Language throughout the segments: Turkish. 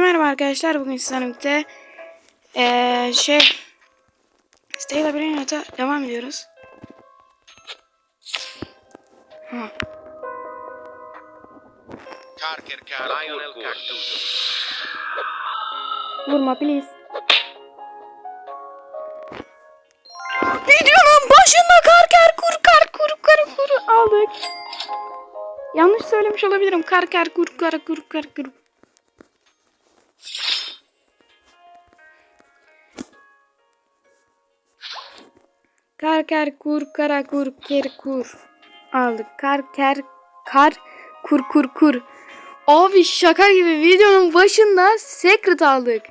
Merhaba arkadaşlar bugün sizlerle birlikte eee şey Stay Labyrinth'a devam ediyoruz. Ha, vurma please. Videonun başında kar kar kur kar kur kar kur aldık. Yanlış söylemiş olabilirim. Kar kar kur kar kur kar kur. Kar kar kur kara kur ker kur aldık. Kar ker kar kur kur kur. Abi şaka gibi videonun başında secret aldık.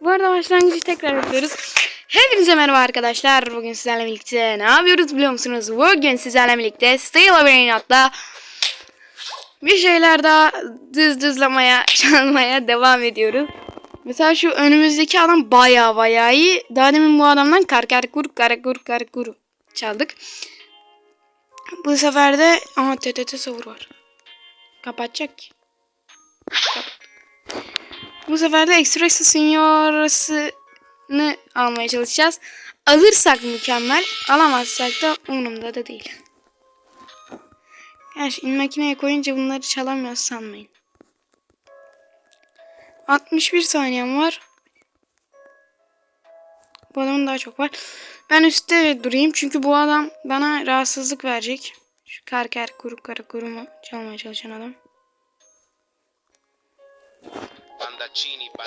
Bu arada başlangıcı tekrar yapıyoruz. Hepinize merhaba arkadaşlar. Bugün sizlerle birlikte ne yapıyoruz biliyor musunuz? Bugün sizlerle birlikte Stay Labyrinth'la bir şeyler daha düz düzlemeye, çalmaya devam ediyoruz. Mesela şu önümüzdeki adam baya baya iyi. Daha demin bu adamdan kar kar kur kar kur kar kur çaldık. Bu sefer de aha TTT savur var. Kapatacak ki. Bu sefer de Express Signora'sını almaya çalışacağız. Alırsak mükemmel. Alamazsak da umurumda da değil. Gerçi makineye koyunca bunları çalamıyoruz sanmayın. 61 saniyem var. Bu adamın daha çok var. Ben üstte durayım çünkü bu adam bana rahatsızlık verecek. Şu kar kar kuru kara kurumu çalmaya çalışan adam.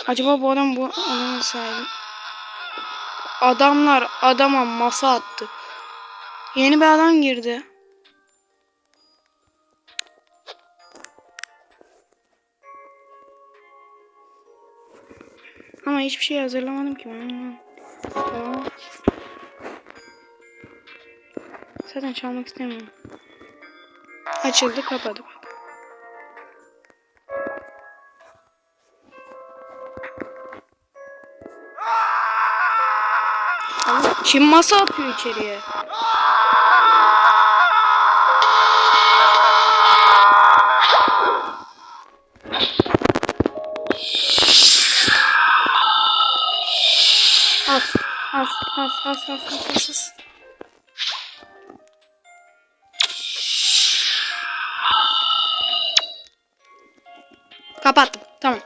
Acaba bu adam bu adamın sahibi? Adamlar adama masa attı. Yeni bir adam girdi. Ama hiçbir şey hazırlamadım ki ben. Tamam. Zaten çalmak istemiyorum. Açıldı kapadı Kim masa atıyor içeriye? As, as, as, as, as, as, as. Kapattım. Tamam.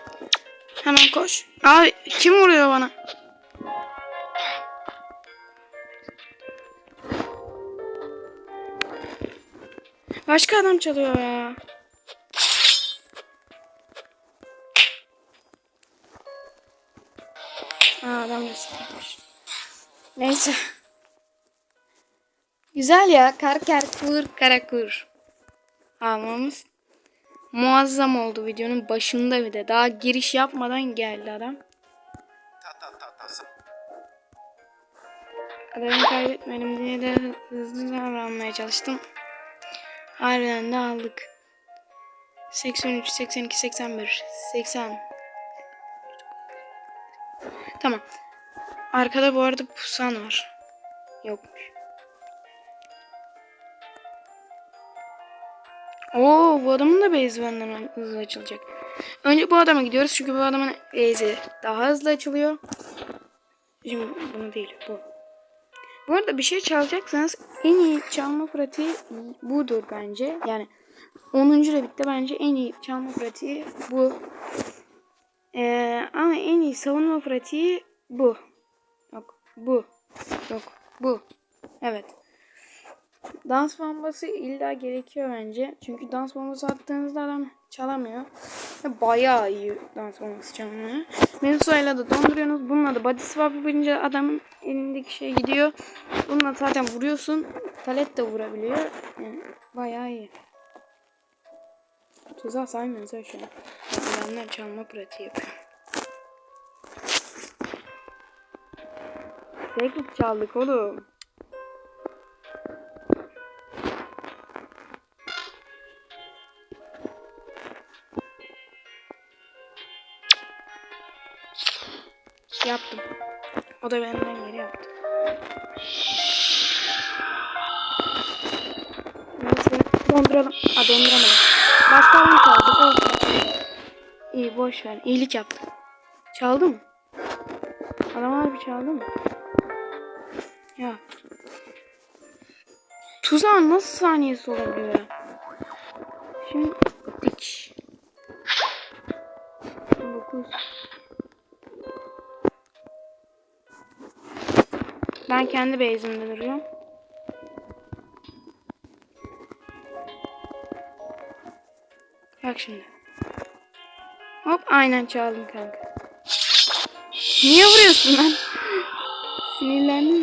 Hemen koş. Abi kim vuruyor bana? Başka adam çalıyor ya. Aa adam da sıkılmış. Neyse. Güzel ya. Kar kar kur kara kur. Almamız muazzam oldu videonun başında bir de. Daha giriş yapmadan geldi adam. Adamı kaybetmedim diye de hızlı davranmaya çalıştım. Harbiden de aldık. 83, 82, 81, 80. Tamam. Arkada bu arada pusan var. Yokmuş. Oo bu adamın da base'i benden hızlı açılacak. Önce bu adama gidiyoruz çünkü bu adamın base'i daha hızlı açılıyor. Şimdi bunu değil bu. Bu arada bir şey çalacaksanız en iyi çalma pratiği budur bence. Yani 10. Revit'te bence en iyi çalma pratiği bu. Ee, ama en iyi savunma pratiği bu. Bu. Yok bu. Evet. Dans bombası illa gerekiyor bence. Çünkü dans bombası attığınızda adam çalamıyor. Ve bayağı iyi dans bombası çalmıyor. Medusa da donduruyorsunuz. Bununla da body swap yapınca adamın elindeki şey gidiyor. Bununla zaten vuruyorsun. Talet de vurabiliyor. Yani bayağı iyi. Tuzağı saymıyoruz ha şu an. Adamlar çalma pratiği yapıyor. Tek çaldık oğlum. Yaptım. O da benden geri yaptı. Neyse donduralım. Ha donduramadım. Başka adam kaldı. Olsun. İyi boş ver. İyilik yaptı. Çaldı mı? Adam harbi çaldı mı? Ya. Tuzağın nasıl saniyesi olabiliyor? Şimdi dik. 9 Ben kendi base'imde duruyorum. Bak şimdi. Hop aynen çaldım kanka. Niye vuruyorsun lan? Aa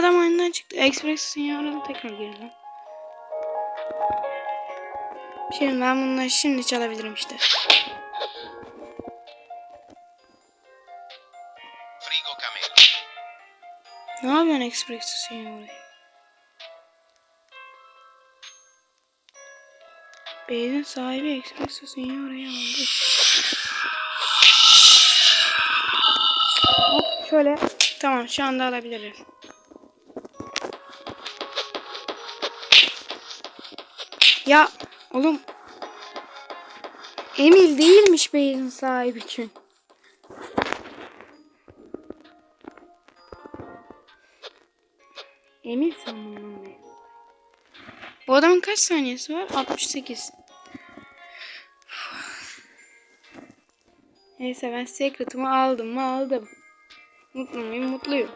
adam oyundan çıktı. Express'in yarın tekrar girdi. Şimdi ben bunları şimdi çalabilirim işte. Ne yapıyorsun Express'in yarın? Beyzin sahibi Express'in yarın aldı. Hop şöyle. Tamam şu anda alabiliriz. Ya oğlum. Emil değilmiş Beyzin sahibi. Emil sandım lan ben. Bu adamın kaç saniyesi var? 68. Neyse ben secret'ımı aldım mı aldım. Mutlu muyum? Mutluyum.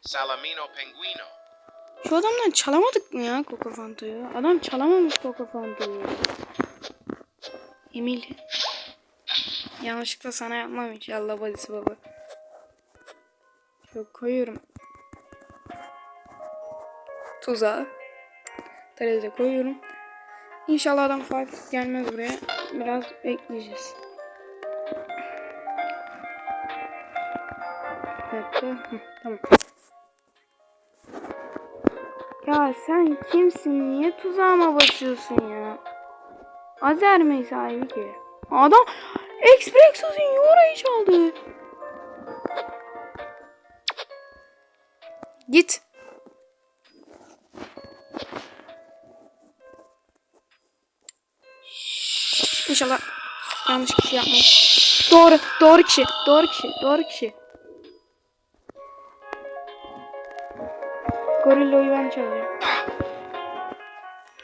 Salamino pinguino. Şu adamdan çalamadık mı ya Coco Fanta'yı? Adam çalamamış Coco Fanta'yı. Emil. Yanlışlıkla sana yapmam inşallah badisi baba. Çok koyuyorum. Tuzağa. Tereze koyuyorum. İnşallah adam fark gelmez buraya. Biraz bekleyeceğiz. Hı, tamam. Sen kimsin? Niye tuzağıma basıyorsun ya? Azer mi sahibi ki? Adam Expressos'un yorayı çaldı. Git. İnşallah yanlış kişi yapmam. Doğru, doğru kişi, doğru kişi, doğru kişi. Gorillo'yu ben çalacağım.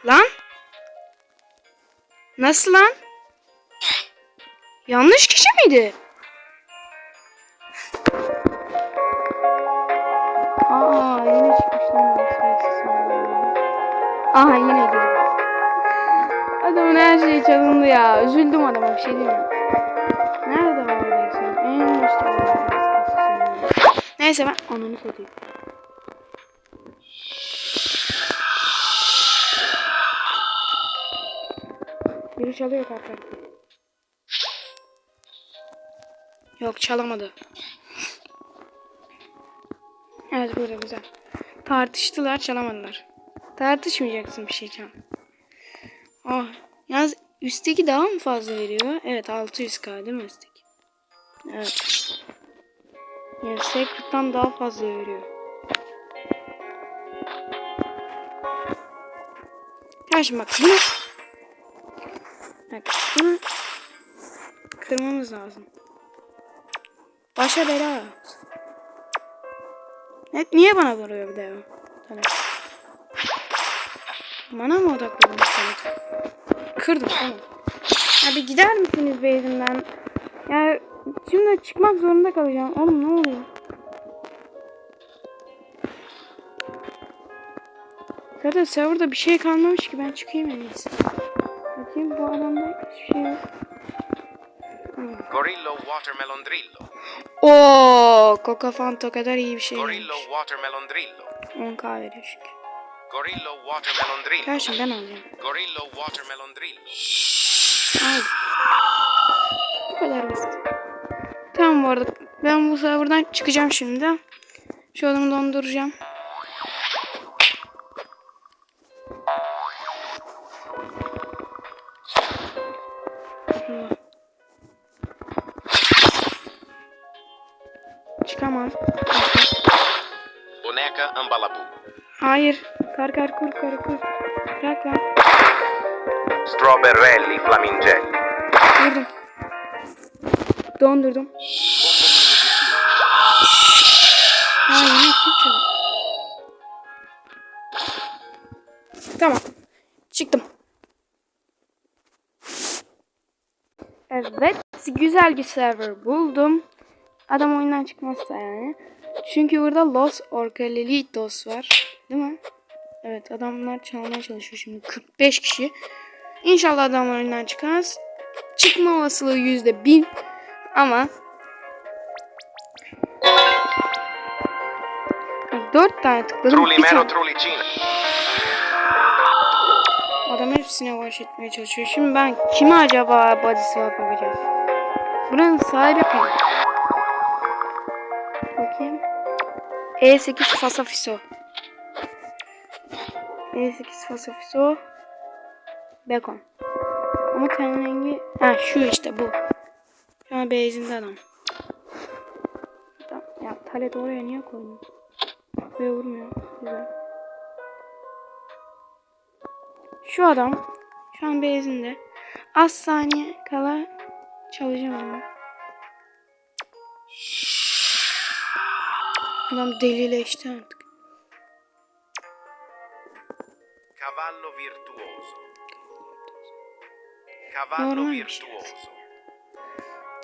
Lan? Nasıl lan? Yanlış kişi miydi? Aa yine çıkmış lan. Aha yine girdi. Adamın her şeyi çalındı ya. Üzüldüm adama bir şey diyeyim mi? Nerede var? En üstte. Neyse ben ananı satayım. Çalıyor kartlar. Yok çalamadı. Evet burada güzel. Tartıştılar çalamadılar. Tartışmayacaksın bir şey çal. Ah, yalnız üstteki daha mı fazla veriyor? Evet 600k değil mi üstteki? Evet. Yani Secret'tan daha fazla veriyor. Bak bunu Bak bunu kırmamız lazım. Başa bela. Evet niye bana vuruyor bir de o? Tabii. Bana mı odaklanmış tabii? Kırdım tamam. Ya bir gider misiniz beyzimden? Ya şimdi çıkmak zorunda kalacağım. Oğlum ne oluyor? Zaten serverda bir şey kalmamış ki ben çıkayım en iyisi. Bakayım bu adamda hiçbir şey yok. Gorillo watermelon drillo. Oo, Coca Fanta kadar iyi bir şey. Gorillo watermelon drillo. 10k veriyor. Gorillo watermelon drillo. Gerçi ben alacağım. Gorillo watermelon drillo. Al. Bu kadar basit. Tamam bu arada. Ben bu serverdan çıkacağım şimdi. Şu adamı donduracağım. Çıkamam. Boneca ambalabu. Hayır. Kar kar kur kar kur. Bırak lan. Strawberrelli flamingelli. Durdum. Dondurdum. Ha yine kim çalıyor? Tamam. Çıktım. Evet. Güzel bir server buldum. Adam oyundan çıkmazsa yani. Çünkü burada Los Orcalelitos var. Değil mi? Evet adamlar çalmaya çalışıyor şimdi. 45 kişi. İnşallah adamlar oyundan çıkmaz. Çıkma olasılığı yüzde bin. Ama dört tane tıkladım. Bir tane. Adam hepsine baş etmeye çalışıyor. Şimdi ben kime acaba body swap yapacağım? Buranın sahibi kim? E8 Fasafiso. E8 Fasafiso. Bacon. Ama ten rengi... Ha şu işte bu. Şu an beyzinde adam. Adam- Ya talet oraya niye koydun? Buraya vurmuyor. Güzel. Şu adam şu an beyzinde. Az saniye kala çalacağım onu. Adam delileşti artık. Cavallo virtuoso. Cavallo Normal bir virtuoso.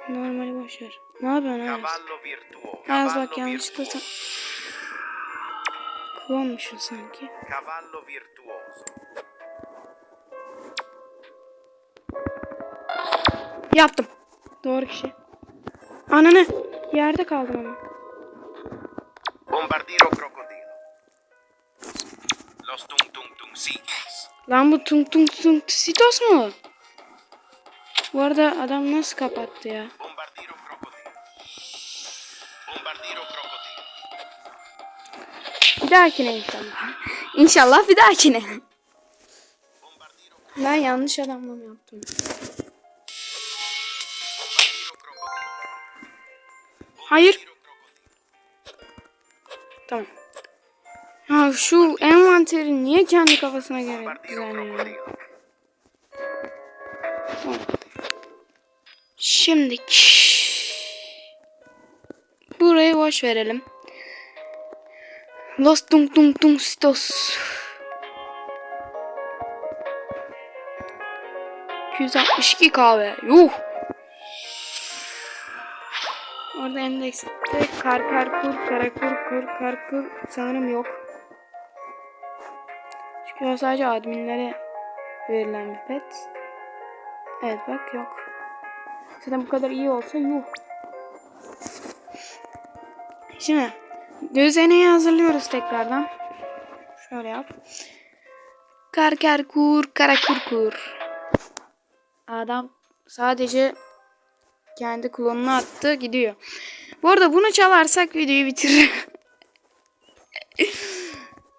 Normali boş ver. Ne yapıyorsun Ayaz? Cavallo virtuoso. Ayaz bak yanlışlıkla sen... Klonmuşsun sanki. Cavallo virtuoso. Yaptım. Doğru kişi. Ananı. Yerde kaldım ama. Bombardiro crocodilo. Los tung tung tung sigis. Lan bu tung tung tung sitos mu? Bu arada adam nasıl kapattı ya? Bombardiro crocodilo. Bombardiro crocodilo. Bir dahakine inşallah. İnşallah bir dahakine. Ben yanlış adamla mı yaptım? Hayır. Tamam. Ya şu envanteri niye kendi kafasına göre düzenliyor? Şimdi burayı boş verelim. Los Tung Tung Tung Stos. 262 kahve. Yuh. Orada endekste kar kar kur kara kur kur kar kur sanırım yok. Çünkü o sadece adminlere verilen bir pet. Evet bak yok. Zaten bu kadar iyi olsa yuh. Şimdi düzeneyi hazırlıyoruz tekrardan. Şöyle yap. Kar kar kur kara kur kur. Adam sadece kendi klonunu attı gidiyor. Bu arada bunu çalarsak videoyu bitirir.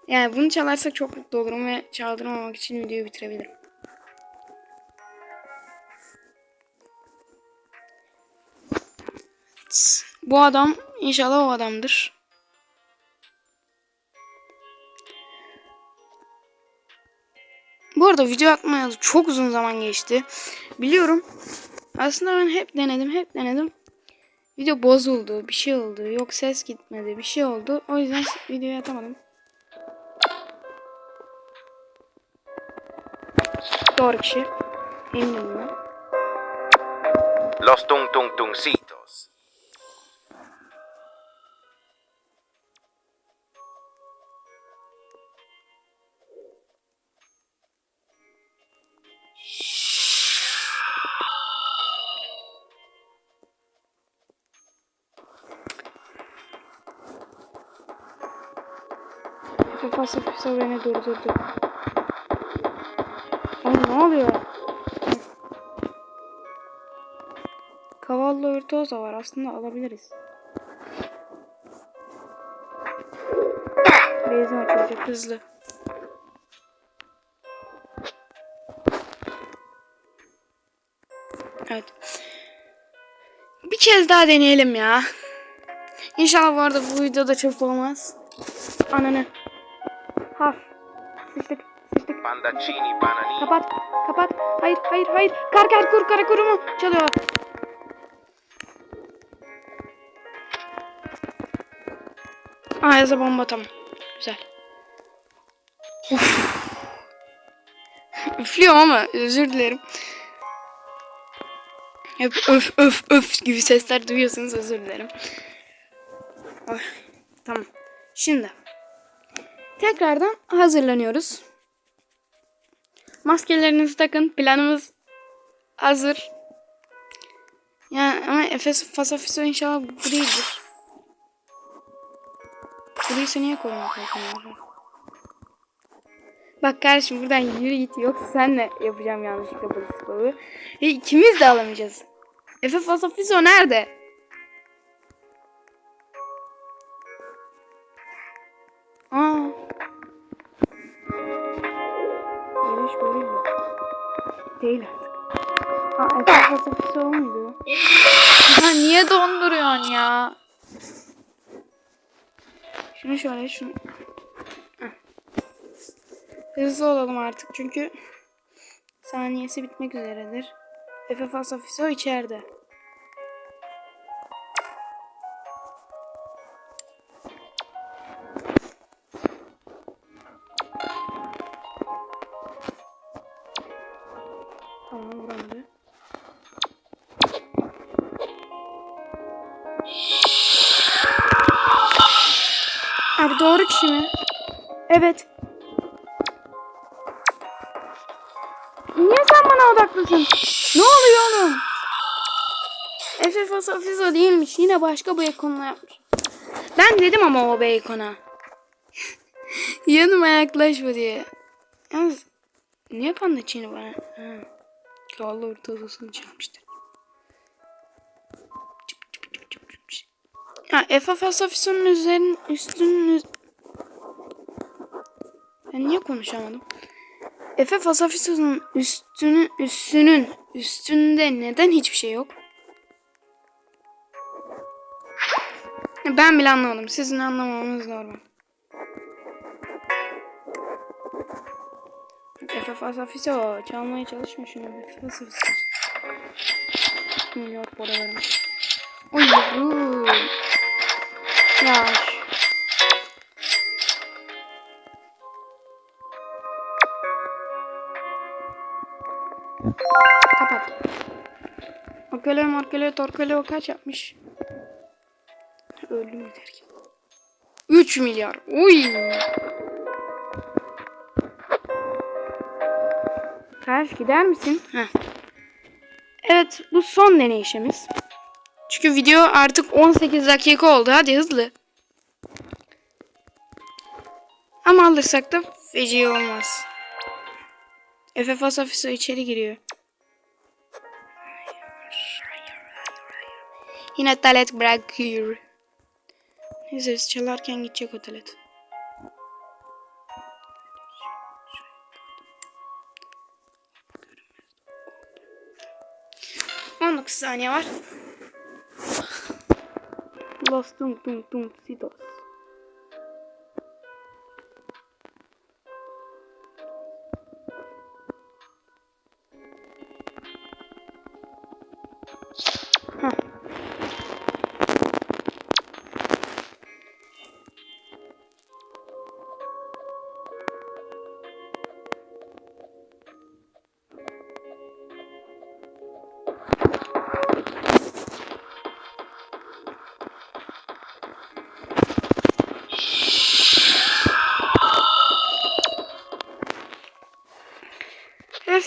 yani bunu çalarsak çok mutlu olurum ve çaldırmamak için videoyu bitirebilirim. Bu adam inşallah o adamdır. Bu arada video atmayalı çok uzun zaman geçti. Biliyorum. Aslında ben hep denedim, hep denedim. Video bozuldu, bir şey oldu. Yok ses gitmedi, bir şey oldu. O yüzden videoyu atamadım. Doğru kişi. Eminim bundan. Los tung tung tungsitos. FIFA FIFA beni durdurdu. Oğlum ne oluyor? Cavallo Virtuoso var. Aslında alabiliriz. Benzin açılacak hızlı. Evet. Bir kez daha deneyelim ya. İnşallah bu arada bu videoda çöp olmaz. Ananı. Haf. Sıçtık. Sıçtık. Pandaccini bananini. Kapat. Kapat. Hayır hayır hayır. Kar kar kur kara kuru mu? Çalıyor. Aa yaza bomba tamam. Güzel. Üflüyorum ama özür dilerim. Hep öf öf öf gibi sesler duyuyorsunuz özür dilerim. Ay, tamam. Şimdi tekrardan hazırlanıyoruz. Maskelerinizi takın. Planımız hazır. Yani ama Efes Fasafiso inşallah. Bu değilse niye korumak? Bak kardeşim buradan yürü git yoksa senle yapacağım yanlışlıkla bu sporu. E, ikimiz de alamayacağız. Efe Fasafiso nerede? Aa Efe Fasafiso o muydu? Ya niye donduruyorsun ya? Şunu şöyle şunu. Heh. Hızlı olalım artık çünkü saniyesi bitmek üzeredir. Efe Fasafiso içeride. Abi doğru kişi mi? Evet. Niye sen bana odaklısın? Ne oluyor oğlum? Efe Fasafiso değilmiş. Yine başka baconla yapmış. Ben dedim ama o bacona. Yanıma yaklaşma diye. Yalnız niye panda çiğni bana? Ha. Yağlı ortasını çalmıştır. Ya Efe Fasafiso'nun üzerinin üstünün Ben niye konuşamadım? Efe Fasafiso'nun üstünü üstünün üstünde neden hiçbir şey yok? Ben bile anlamadım. Sizin anlamamanız normal. Efe Fasafiso çalmaya çalışma şunu. Efe Fasafiso. Para vermiş. Oy yavrum. Ya. Kapat. Okele markele torkele kaç yapmış? Öldü mü der ki? 3 milyar. Uy. Ters gider misin? Heh. Evet bu son deneyişimiz. Çünkü video artık 18 dakika oldu. Hadi hızlı. Ama alırsak da feci olmaz. Efe Fasafiso içeri giriyor. Yine talet bırakıyor. Neyse çalarken gidecek o talet. Saniye var. Los tung tung tung sitos.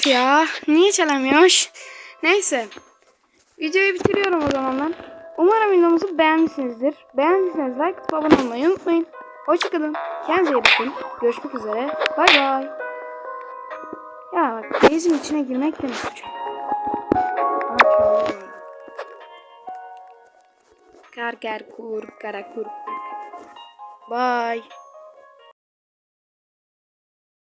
Ya. Niye çalamıyormuş? Neyse. Videoyu bitiriyorum o zaman ben. Umarım videomuzu beğenmişsinizdir. Beğendiyseniz like atıp abone olmayı unutmayın. Hoşçakalın. Kendinize iyi bakın. Görüşmek üzere. Bay bay. Ya bak base'in içine girmek de mi suç? Aa, çalıyor. Kar kar kur kara kur. Bye.